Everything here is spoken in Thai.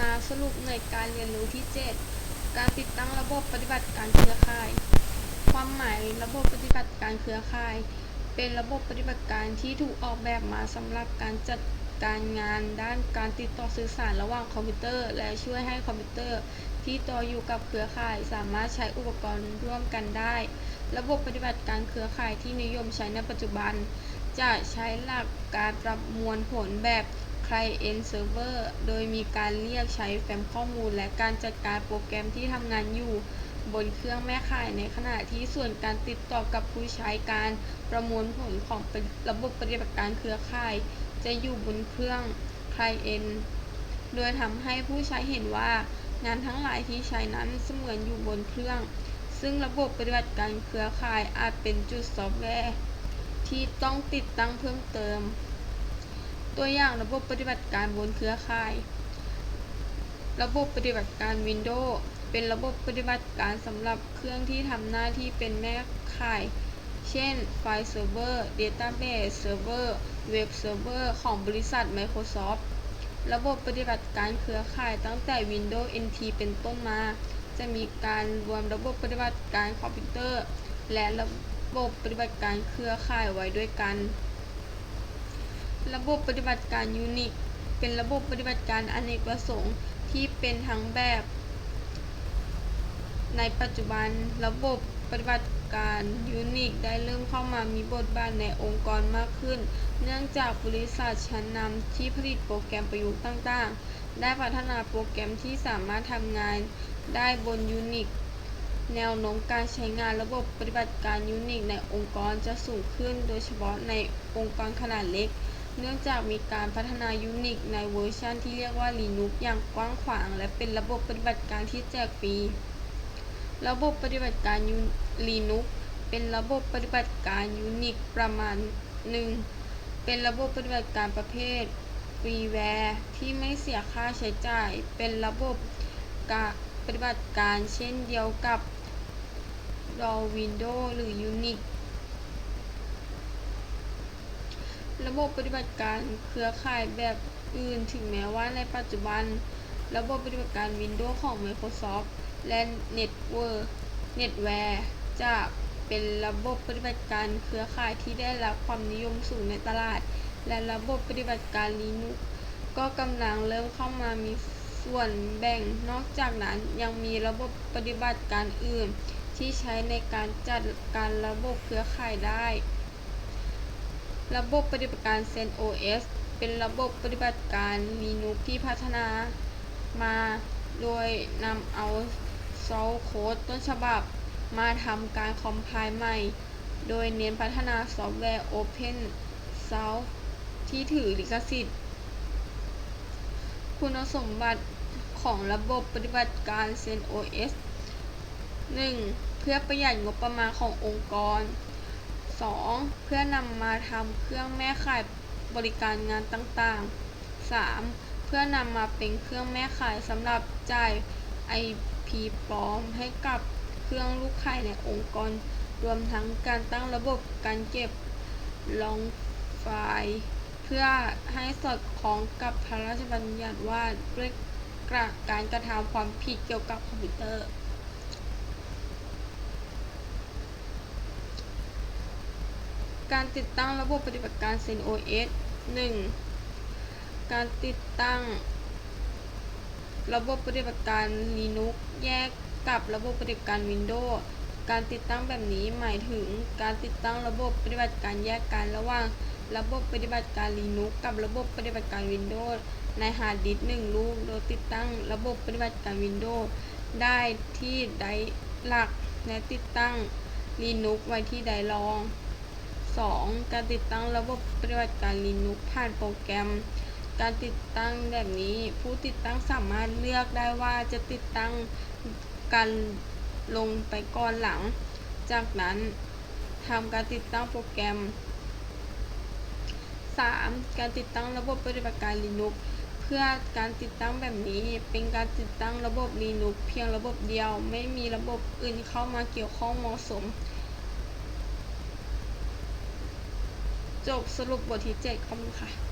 มาสรุปหน่วยการติดตั้งระบบปฏิบัติการเครือข่าย ความหมายระบบปฏิบัติการเครือข่าย เป็นระบบปฏิบัติการที่ถูกออกแบบมาสำหรับการจัดการงานด้านการติดต่อสื่อสารระหว่างคอมพิวเตอร์ และช่วยให้คอมพิวเตอร์ ที่ต่ออยู่กับเครือข่ายสามารถใช้อุปกรณ์ร่วมกันได้ ระบบปฏิบัติการเครือข่ายที่นิยมใช้ในปัจจุบัน จะใช้หลักการประมวลผลแบบ Client Server โดยมีการเรียกใช้แฟ้มข้อมูล และการจัดการโปรแกรมที่ทำงานอยู่ บนเครื่องแม่ข่ายในขณะที่ส่วนการติดต่อกับผู้ใช้การประมวลผลของระบบปฏิบัติการเครือข่าย จะอยู่บนเครื่อง Client โดยทำให้ผู้ใช้เห็นว่างานทั้งหลายที่ใช้นั้นเสมือนอยู่บนเครื่อง ซึ่งระบบปฏิบัติการเครือข่ายอาจเป็นจุดซอฟต์แวร์ ที่ต้องติดตั้งเพิ่มเติม ตัวอย่างระบบปฏิบัติการบนเครือข่าย ระบบปฏิบัติการ Windows เป็นระบบปฏิบัติการสำหรับเครื่องที่ทำหน้าที่เป็นแม่ข่าย เช่น ไฟล์เซิร์ฟเวอร์ Database Server เว็บเซิร์ฟเวอร์ของบริษัท Microsoft ระบบปฏิบัติการเครือข่ายตั้งแต่ Windows NT เป็นต้นมา จะมีการรวมระบบปฏิบัติการคอมพิวเตอร์ และระบบปฏิบัติการเครือข่ายไว้ด้วยกัน ระบบปฏิบัติการ Unix เป็นระบบปฏิบัติการอเนกประสงค์ที่เป็นทั้งแบบ ในปัจจุบันระบบปฏิบัติการ Unix ได้เริ่มเข้ามามีบทบาทในองค์กรมากขึ้น เนื่องจากบริษัทชั้นนำที่ผลิตโปรแกรมประยุกต์ต่างๆ ได้พัฒนาโปรแกรมที่สามารถทำงานได้บน Unix แนวโน้มการใช้งานระบบปฏิบัติการ Unix ในองค์กรจะสูงขึ้น โดยเฉพาะในองค์กรขนาดเล็ก เนื่องจากมีการพัฒนา Unix ในเวอร์ชันที่เรียกว่า Linux อย่างกว้างขวาง และเป็นระบบปฏิบัติการที่แจกฟรี ระบบปฏิบัติการ Linux เป็นระบบปฏิบัติการ Unix ประมาณหนึ่งเป็นระบบปฏิบัติการประเภทฟรีแวร์ที่ไม่เสียค่าใช้จ่าย เป็นระบบปฏิบัติการเช่นเดียวกับ DOS Windows หรือ Unix ระบบปฏิบัติการเครือข่ายแบบอื่นถึงแม้ว่าในปัจจุบัน ระบบปฏิบัติการ Windows ของ Microsoft และ Network NetWare จะเป็นระบบปฏิบัติการเครือข่ายที่ได้รับความนิยมสูงในตลาด และระบบปฏิบัติการ Linux ก็กำลังเริ่มเข้ามามีส่วนแบ่งนอกจากนั้นยังมีระบบปฏิบัติการอื่น ที่ใช้ในการจัดการระบบเครือข่ายได้ ระบบปฏิบัติการ CentOS เป็นระบบปฏิบัติการ Linux ที่พัฒนามาโดยนำเอา Source Code ต้นฉบับ มาทำการคอมไพล์ใหม่ โดยเน้นพัฒนาซอฟต์แวร์ Open Source ที่ถือลิขสิทธิ์ คุณสมบัติของระบบปฏิบัติการ CentOS 1. เพื่อประหยัดงบประมาณขององค์กร 2. เพื่อนำมาทำเครื่องแม่ข่ายบริการงานต่างๆ 3. เพื่อนำมาเป็นเครื่องแม่ข่ายสำหรับจ่าย IP ปลอมให้กับเครื่องลูกข่ายในองค์กร รวมทั้งการตั้งระบบการเก็บลองไฟล์เพื่อให้สอดคล้องกับพระราชบัญญัติว่าด้วยการกระทำความผิดเกี่ยวกับคอมพิวเตอร์ การติดตั้งระบบปฏิบัติการ CentOS 1. การติดตั้ง ระบบปฏิบัติการ Linux แยกกับระบบปฏิบัติการ Windows การติดตั้งแบบนี้หมายถึงการติดตั้งระบบปฏิบัติการแยกกันระหว่างระบบปฏิบัติการ Linux กับระบบปฏิบัติการ Windows ในฮาร์ดดิสก์หนึ่งลูกโดยติดตั้งระบบปฏิบัติการ Windows ได้ที่ไดร์หลักและติดตั้ง Linux ไว้ที่ไดร์รอง 2. การติดตั้งระบบปฏิบัติการ Linux ผ่านโปรแกรม การติดตั้งแบบนี้ ผู้ติดตั้งสามารถเลือกได้ว่าจะติดตั้งการลงไปก่อนหลัง จากนั้นทำการติดตั้งโปรแกรม 3. การติดตั้งระบบปฏิบัติการ Linux เพื่อการติดตั้งแบบนี้เป็นการติดตั้งระบบ Linux เพียงระบบเดียว ไม่มีระบบอื่นเข้ามาเกี่ยวข้องเหมาะสม จบสรุปบทที่ 7 ขอบคุณค่ะ